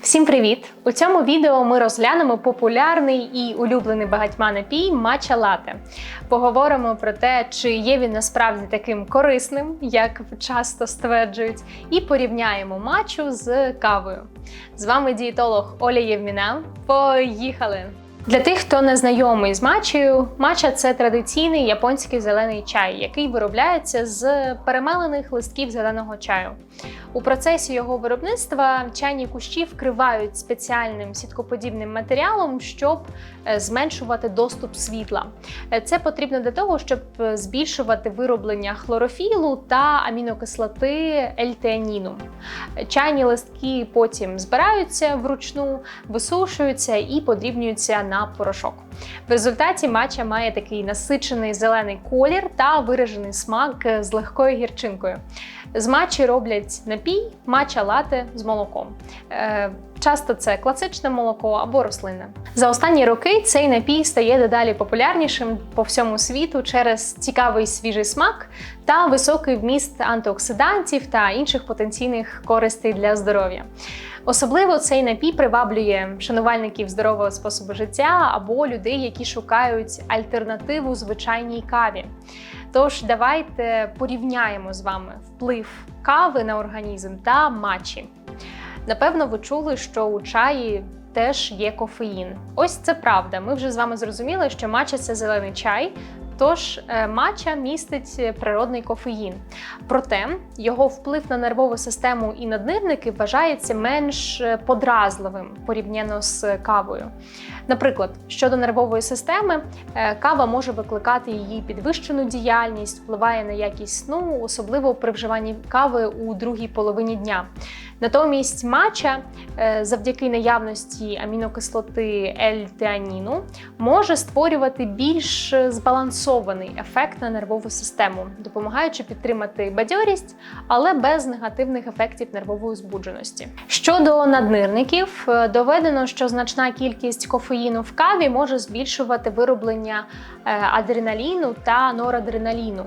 Всім привіт! У цьому відео ми розглянемо популярний і улюблений багатьма напій матча лате. Поговоримо про те, чи є він насправді таким корисним, як часто стверджують, і порівняємо матчу з кавою. З вами дієтолог Оля Євміна. Поїхали! Для тих, хто не знайомий з матчею, матча це традиційний японський зелений чай, який виробляється з перемелених листків зеленого чаю. У процесі його виробництва чайні кущі вкривають спеціальним сіткоподібним матеріалом, щоб е, зменшувати доступ світла. Е, Це потрібно для того, щоб е, збільшувати вироблення хлорофілу та амінокислоти ельтеаніну. Чайні листки потім збираються вручну, висушуються і подрібнюються на порошок. В результаті матча має такий насичений зелений колір та виражений смак з легкою гірчинкою. З матчі роблять напій, матча лате з молоком. Е, Часто це класичне молоко або рослинне. За останні роки цей напій стає дедалі популярнішим по всьому світу через цікавий свіжий смак та високий вміст антиоксидантів та інших потенційних користей для здоров'я. Особливо цей напій приваблює шанувальників здорового способу життя або людей, які шукають альтернативу звичайній каві. Тож давайте порівняємо з вами вплив кави на організм та матчі. Напевно, ви чули, що у чаї теж є кофеїн. Ось це правда. Ми вже з вами зрозуміли, що матча це зелений чай. Тож е, матча містить природний кофеїн. Проте його вплив на нервову систему і наднирники вважається менш е, подразливим порівняно з кавою. Наприклад, щодо нервової системи, е, кава може викликати її підвищену діяльність, впливає на якість сну, особливо при вживанні кави у другій половині дня. Натомість матча е, завдяки наявності амінокислоти L-теаніну може створювати більш збалансований ефект на нервову систему, допомагаючи підтримати бадьорість, але без негативних ефектів нервової збудженості. Щодо наднирників, е, доведено, що значна кількість кофеїну в каві може збільшувати вироблення е, адреналіну та норадреналіну,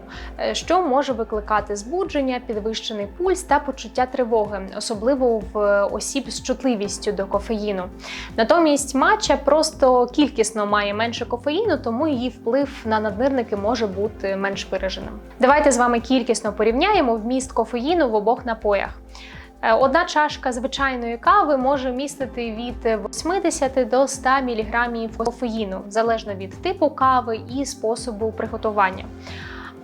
що може викликати збудження, підвищений пульс та почуття тривоги, особливо в осіб з чутливістю до кофеїну. Натомість матча просто кількісно має менше кофеїну, тому її вплив на наднирники може бути менш вираженим. І з вами кількісно порівняємо вміст кофеїну в обох напоях. Е, Одна чашка звичайної кави може містити від 80 до 100 мг кофеїну, залежно від типу кави і способу приготування.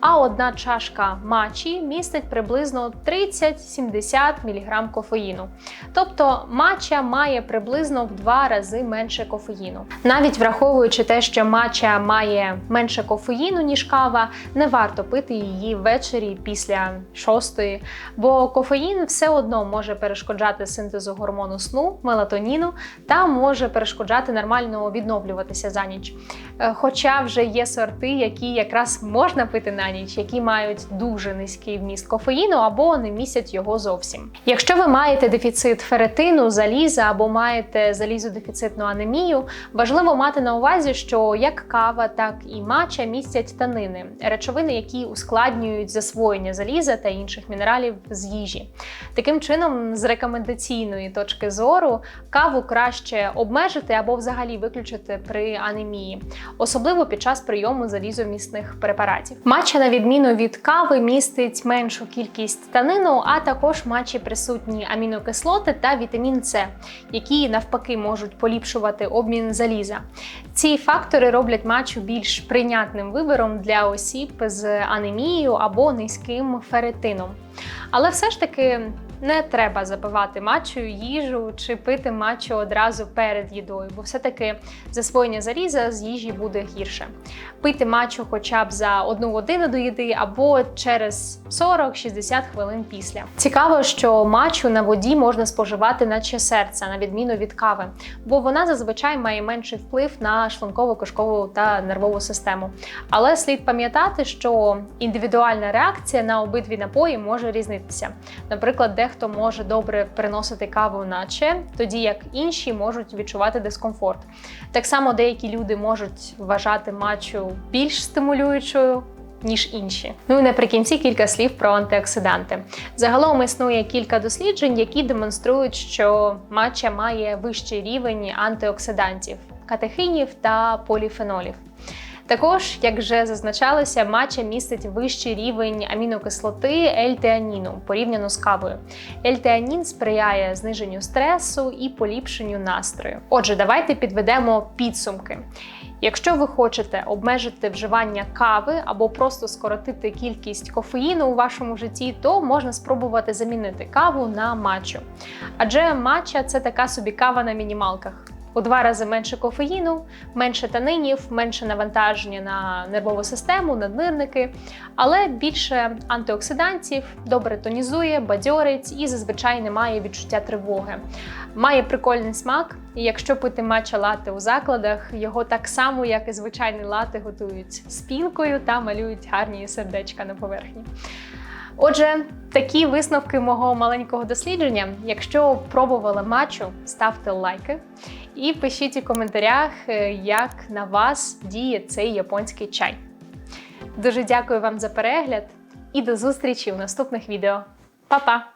А одна чашка матчі містить приблизно 30-70 мг кофеїну. Тобто матча має приблизно в два рази менше кофеїну. Навіть враховуючи те, що матча має менше кофеїну, ніж кава, не варто пити її ввечері після шостої, бо кофеїн все одно може перешкоджати синтезу гормону сну, мелатоніну та може перешкоджати нормально відновлюватися за ніч. Е, Хоча вже є сорти, які якраз можна пити на ніч, які мають дуже низький вміст кофеїну або не містять його зовсім. Якщо ви маєте дефіцит феретину, заліза або маєте залізодефіцитну анемію, важливо мати на увазі, що як кава, так і матча містять танини, речовини, які ускладнюють засвоєння заліза та інших мінералів з їжі. Таким чином, з рекомендаційної точки зору, каву краще обмежити або взагалі виключити при анемії, особливо під час прийому залізомісних препаратів. Матча, на відміну від кави, містить меншу кількість танину, а також в матчі присутні амінокислоти та вітамін С, які навпаки можуть поліпшувати обмін заліза. Ці фактори роблять матчу більш прийнятним вибором для осіб з анемією або низьким феретином. Але все ж таки не треба запивати матчою їжу чи пити матчу одразу перед їдою, бо все-таки засвоєння заліза з їжі буде гірше. Пити матчу хоча б за одну годину до їди або через 40-60 хвилин після. Цікаво, що матчу на воді можна споживати наче серця, на відміну від кави, бо вона зазвичай має менший вплив на шлунково-кишкову та нервову систему. Але слід пам'ятати, що індивідуальна реакція на обидві напої може різнитися. Наприклад, дехто може добре приносити каву наче, тоді як інші можуть відчувати дискомфорт. Так само деякі люди можуть вважати матчу більш стимулюючою. ніж інші. Ну і наприкінці кілька слів про антиоксиданти. Загалом існує кілька досліджень, які демонструють, що матча має вищий рівень антиоксидантів, катехинів та поліфенолів. Також, як вже зазначалося, матча містить вищий рівень амінокислоти L-теаніну порівняно з кавою. L-теанін сприяє зниженню стресу і поліпшенню настрою. Отже, давайте підведемо підсумки. Якщо ви хочете обмежити вживання кави або просто скоротити кількість кофеїну у вашому житті, то можна спробувати замінити каву на матчу. Адже матча це така собі кава на мінімалках. У два рази менше кофеїну, менше танинів, менше навантаження на нервову систему, наднирники, але більше антиоксидантів, добре тонізує, бадьорить і зазвичай не має відчуття тривоги. Має прикольний смак, і якщо пити матча лати у закладах, його так само, як і звичайний лати, готують з та малюють гарні сердечка на поверхні. Отже, такі висновки мого маленького дослідження. Якщо пробували матчу, ставте лайки і пишіть у коментарях, е, як на вас діє цей японський чай. Дуже дякую вам за перегляд і до зустрічі в наступних відео. Па-па!